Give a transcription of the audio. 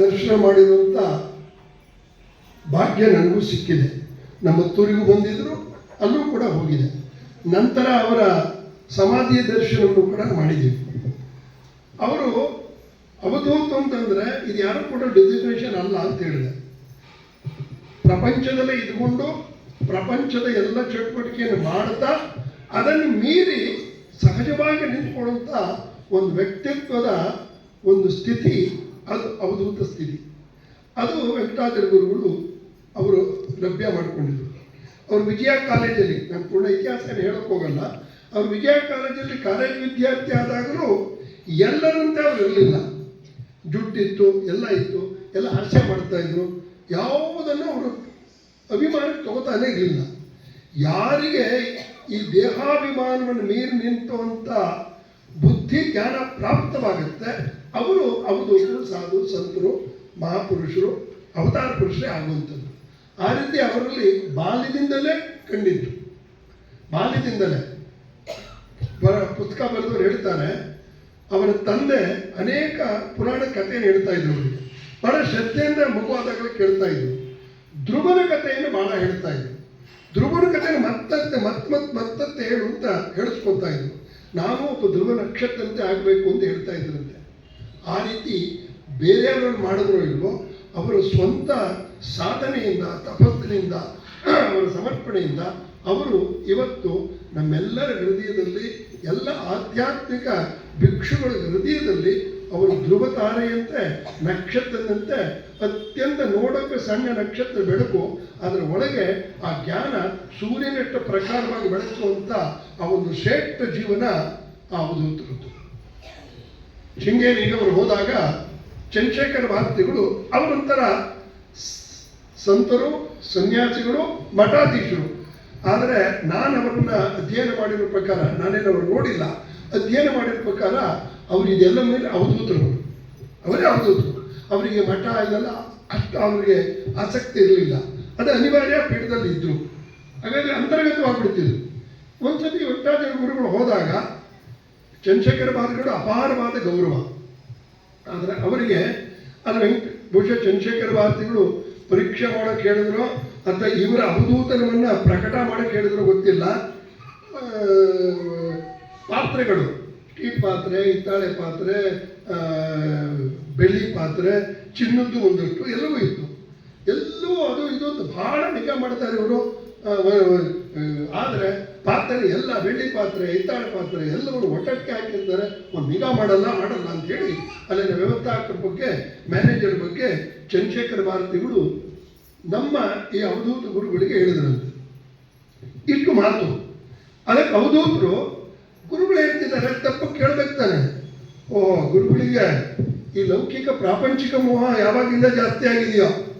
ದರ್ಶನ ಮಾಡಿದಂಥ ಭಾಗ್ಯ ನನಗೂ ಸಿಕ್ಕಿದೆ. ನಮ್ಮ ತೂರಿಗೂ ಬಂದಿದ್ರು, ಅಲ್ಲೂ ಕೂಡ ಹೋಗಿದೆ. ನಂತರ ಅವರ ಸಮಾಧಿಯ ದರ್ಶನವನ್ನು ಕೂಡ ಮಾಡಿದ್ದೀವಿ ಅವರು ಅವಧೂತ ಅಂತಂದ್ರೆ ಇದು ಯಾರು ಕೂಡ ಡೆಸಿಗ್ನೇಷನ್ ಅಲ್ಲ ಅಂತ ಹೇಳಿದೆ. ಪ್ರಪಂಚದಲ್ಲೇ ಇದ್ಕೊಂಡು ಪ್ರಪಂಚದ ಎಲ್ಲ ಚಟುವಟಿಕೆಯನ್ನು ಮಾಡ್ತಾ, ಅದನ್ನು ಮೀರಿ ಸಹಜವಾಗಿ ನಿಂತ್ಕೊಳ್ಳುವಂಥ ಒಂದು ವ್ಯಕ್ತಿತ್ವದ ಒಂದು ಸ್ಥಿತಿ ಅದು ಅವಧೂತ ಸ್ಥಿತಿ. ಅದು ವೆಂಕಟಾಚಲ ಗುರುಗಳು ಅವರು ಲಭ್ಯ ಮಾಡಿಕೊಂಡಿದ್ರು. ಅವರು ವಿಜಯ ಕಾಲೇಜಲ್ಲಿ, ನಾನು ಪೂರ್ಣ ಇತಿಹಾಸ ಹೇಳಕ್ ಹೋಗಲ್ಲ. ಅವ್ರು ವಿಜಯ ಕಾಲೇಜಲ್ಲಿ ಕಾಲೇಜ್ ವಿದ್ಯಾರ್ಥಿ ಆದಾಗಲೂ ಎಲ್ಲರಂತೆ ಅವ್ರು ಇರಲಿಲ್ಲ. ಜುಟ್ಟಿತ್ತು, ಎಲ್ಲ ಇತ್ತು, ಎಲ್ಲ ಹಾಸ್ಯ ಮಾಡ್ತಾ ಇದ್ರು. ಯಾವುದನ್ನು ಅವರು ಅಭಿಮಾನಕ್ಕೆ ತಗೋತಾನೆ ಇರಲಿಲ್ಲ. ಯಾರಿಗೆ ಈ ದೇಹಾಭಿಮಾನವನ್ನು ಮೀರಿ ನಿಂತು ಅಂತ ಬುದ್ಧಿ ಜ್ಞಾನ ಪ್ರಾಪ್ತವಾಗುತ್ತೆ? ಅವರು ಅವಧೂತರು, ಸಾಧು, ಸಂತರು, ಮಹಾಪುರುಷರು, ಅವತಾರ ಪುರುಷರೇ ಆಗುವಂಥದ್ದು. ಆ ರೀತಿ ಅವರಲ್ಲಿ ಬಾಲ್ಯದಿಂದಲೇ ಕಂಡಿದ್ದು. ಬಾಲ್ಯದಿಂದಲೇ. ಬರ, ಪುಸ್ತಕ ಬರೆದವರು ಹೇಳ್ತಾರೆ, ಅವರ ತಂದೆ ಅನೇಕ ಪುರಾಣ ಕಥೆಯನ್ನು ಹೇಳ್ತಾ ಇದ್ರು ಅವರಿಗೆ. ಬಹಳ ಶ್ರದ್ಧೆಯಿಂದ ಮಗುವಾದಾಗಲೇ ಕೇಳ್ತಾ ಇದ್ರು. ಧ್ರುವನ ಕಥೆಯನ್ನು ಬಹಳ ಹೇಳ್ತಾ ಇದ್ರು. ಧ್ರುವನ ಕಥೆಯನ್ನು ಮತ್ತಂತೆ, ಮತ್ ಮತ್ ಮತ್ತತ್ತೆ ಹೇಳು ಅಂತ ಹೇಳಿಸ್ಕೊತಾ ಇದ್ರು. ನಾವು ಒಬ್ಬ ಧ್ರುವ ನಕ್ಷತ್ರಂತೆ ಆಗಬೇಕು ಅಂತ ಹೇಳ್ತಾ ಇದ್ರಂತೆ. ಆ ರೀತಿ ಬೇರೆಯವರು ಮಾಡಿದ್ರು ಇಲ್ವೋ, ಅವರು ಸ್ವಂತ ಸಾಧನೆಯಿಂದ, ತಪಸ್ಸಿನಿಂದ, ಅವರ ಸಮರ್ಪಣೆಯಿಂದ ಅವರು ಇವತ್ತು ನಮ್ಮೆಲ್ಲರ ಹೃದಯದಲ್ಲಿ ಎಲ್ಲ ಆಧ್ಯಾತ್ಮಿಕ ಭಿಕ್ಷುಗಳ ಹೃದಯದಲ್ಲಿ ಅವರು ಧ್ರುವ ತಾರೆಯಂತೆ ನಕ್ಷತ್ರದಂತೆ, ಅತ್ಯಂತ ನೋಡೋಕೆ ಸಣ್ಣ ನಕ್ಷತ್ರ ಬೆಳಕು, ಅದರ ಒಳಗೆ ಆ ಜ್ಞಾನ ಸೂರ್ಯನಷ್ಟು ಪ್ರಕಾರವಾಗಿ ಬೆಳೆಸುವಂಥ ಆ ಒಂದು ಶ್ರೇಷ್ಠ ಜೀವನ ಆ ಶೃಂಗೇರಿಗೆ ಅವರು ಹೋದಾಗ ಚಂದ್ರಶೇಖರ ಭಾರತಿಗಳು ಅವರೊಂಥರ ಸಂತರು, ಸನ್ಯಾಸಿಗಳು, ಮಠಾಧೀಶರು. ಆದರೆ ನಾನು ಅವರನ್ನ ಅಧ್ಯಯನ ಮಾಡಿರೋ ಪ್ರಕಾರ, ನಾನೇನು ಅವರು ನೋಡಿಲ್ಲ. ಅಧ್ಯಯನ ಮಾಡಿರೋ ಪ್ರಕಾರ ಅವರು ಇದೆಲ್ಲ ಮೇಲೆ ಅವಧೂತರು. ಅವರೇ ಅವಧೂತರು. ಅವರಿಗೆ ಮಠ ಇದೆಲ್ಲ ಅಷ್ಟು ಅವರಿಗೆ ಆಸಕ್ತಿ ಇರಲಿಲ್ಲ. ಅದು ಅನಿವಾರ್ಯ ಪೀಠದಲ್ಲಿ ಇದ್ದರು. ಹಾಗಾಗಿ ಅಂತರ್ಗತವಾಗಿಬಿಡ್ತಿದ್ರು. ಒಂದ್ಸತಿ ಒಟ್ಟಾದ ಗುರುಗಳು ಹೋದಾಗ ಚಂದ್ರಶೇಖರ ಭಾರತಿಗಳು ಅಪಾರವಾದ ಗೌರವ. ಆದರೆ ಅವರಿಗೆ ಅದು ವೆಂಕಟ ಬಹುಶಃ ಚಂದ್ರಶೇಖರ ಭಾರತಿಗಳು ಪರೀಕ್ಷೆ ಮಾಡೋಕೆ ಹೇಳಿದ್ರು ಅಥವಾ ಇವರ ಅವಧೂತನವನ್ನು ಪ್ರಕಟ ಮಾಡೋಕೆ ಹೇಳಿದ್ರು ಗೊತ್ತಿಲ್ಲ. ಪಾತ್ರೆಗಳು, ಟೀ ಪಾತ್ರೆ, ಹಿತ್ತಾಳೆ ಪಾತ್ರೆ ಬೆಳ್ಳಿ ಪಾತ್ರೆ, ಚಿನ್ನದ್ದು ಒಂದಷ್ಟು ಎಲ್ಲವೂ ಇತ್ತು. ಎಲ್ಲವೂ ಅದು ಇದು ಅಂತ ಬಹಳ ನಿಗಾ ಮಾಡ್ತಾರೆ ಇವರು. ಆದರೆ ಪಾತ್ರೆ ಎಲ್ಲ ಬೆಳ್ಳಿ ಪಾತ್ರೆ, ಹಿತ್ತಾಳೆ ಪಾತ್ರೆ ಎಲ್ಲವನ್ನು ಒಟ್ಟಕ್ಕೆ ಹಾಕಿರ್ತಾರೆ. ಒಂದು ನಿಗಾ ಮಾಡಲ್ಲ ಮಾಡಲ್ಲ ಅಂತೇಳಿ ಅಲ್ಲಿನ ವ್ಯವಸ್ಥಾಪಕರ ಬಗ್ಗೆ ಮ್ಯಾನೇಜರ್ ಬಗ್ಗೆ ಚಂದ್ರಶೇಖರ ಭಾರತಿಗಳು ನಮ್ಮ ಈ ಅವಧೂತ ಗುರುಗಳಿಗೆ ಹೇಳಿದ್ರಂತೆ. ಇಷ್ಟು ಮಾತು. ಅದಕ್ಕೆ ಅವಧೂತರು ಗುರುಗಳು ಹೇಳ್ತಿದ್ದಾರೆ ತಪ್ಪು ಕೇಳ್ಬೇಕು ತಾನೆ. ಓ ಗುರುಗಳಿಗೆ ಈ ಲೌಕಿಕ ಪ್ರಾಪಂಚಿಕ ಮೋಹ ಯಾವಾಗಿಂದ ಜಾಸ್ತಿ ಆಗಿದೆಯೋ?